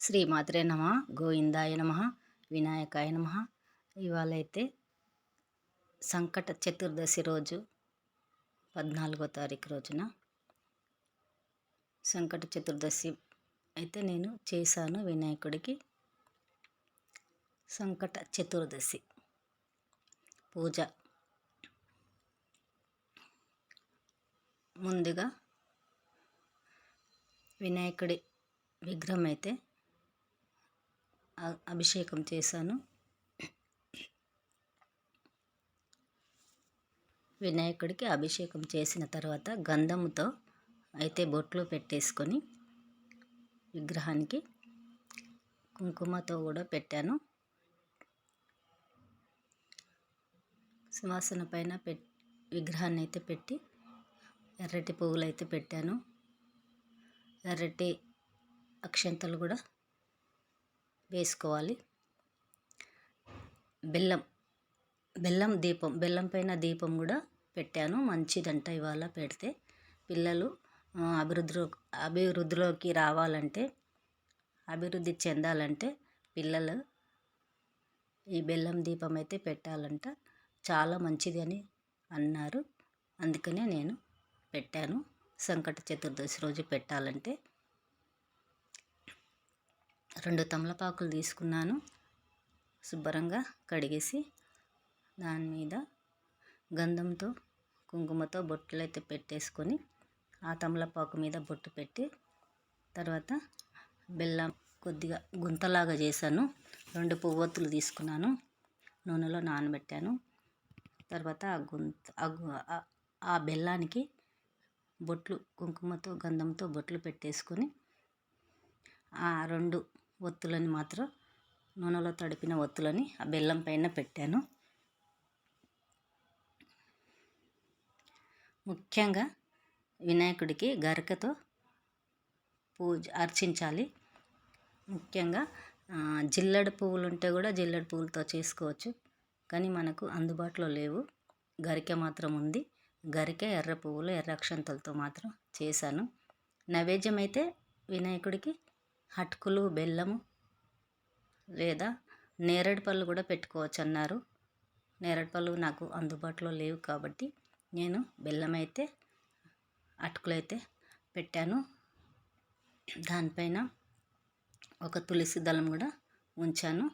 శ్రీమాత్రే నమ గోవిందాయ నమ వినాయకాయ నమ. ఇవాళ అయితే సంకట చతుర్దశి రోజు పద్నాలుగో తారీఖు రోజున సంకట చతుర్దశి. అయితే నేను చేశాను వినాయకుడికి సంకట చతుర్దశి పూజ. ముందుగా వినాయకుడి విగ్రహం అయితే అభిషేకం చేశాను. వినాయకుడికి అభిషేకం చేసిన తర్వాత గంధముతో అయితే బొట్లు పెట్టేసుకొని విగ్రహానికి కుంకుమతో కూడా పెట్టాను. సింహాసన పైన పెట్ విగ్రహాన్ని అయితే పెట్టి ఎర్రటి పువ్వులు అయితే పెట్టాను. ఎర్రటి అక్షంతలు కూడా వేసుకోవాలి. బెల్లం బెల్లం దీపం బెల్లం పైన దీపం కూడా పెట్టాను. మంచిదంట ఇవాళ పెడితే పిల్లలు అభివృద్ధిలో అభివృద్ధిలోకి రావాలంటే అభివృద్ధి చెందాలంటే పిల్లలు ఈ బెల్లం దీపం అయితే పెట్టాలంట. చాలా మంచిది అని అన్నారు. అందుకనే నేను పెట్టాను. సంకట చతుర్దశి రోజు పెట్టాలంటే రెండు తమలపాకులు తీసుకున్నాను. శుభ్రంగా కడిగేసి దాని మీద గంధంతో కుంకుమతో బొట్లు అయితే పెట్టేసుకొని ఆ తమలపాకు మీద బొట్టు పెట్టి తర్వాత బెల్లం కొద్దిగా గుంతలాగా చేశాను. రెండు పువ్వొత్తులు తీసుకున్నాను. నూనెలో నానబెట్టాను. తర్వాత ఆ గుంత ఆ ఆ బెల్లానికి బొట్లు కుంకుమతో గంధంతో బొట్లు పెట్టేసుకొని ఆ రెండు ఒత్తులని మాత్రం నూనెలో తడిపిన ఒత్తులని ఆ బెల్లం పైన పెట్టాను. ముఖ్యంగా వినాయకుడికి గరికతో పూజ అర్చించాలి. ముఖ్యంగా జిల్లడ పువ్వులు ఉంటే కూడా జిల్లడ పువ్వులతో చేసుకోవచ్చు. కానీ మనకు అందుబాటులో లేవు. గరికె మాత్రం ఉంది. గరికె ఎర్ర పువ్వులు ఎర్ర అక్షంతలతో మాత్రం చేశాను. నైవేద్యం అయితే వినాయకుడికి అటుకులు బెల్లము లేదా నేరేడు పళ్ళు కూడా పెట్టుకోవచ్చు అన్నారు. నేరేడు పళ్ళు నాకు అందుబాటులో లేవు కాబట్టి నేను బెల్లం అయితే అటుకులైతే పెట్టాను. దానిపైన ఒక తులసి దళం కూడా ఉంచాను.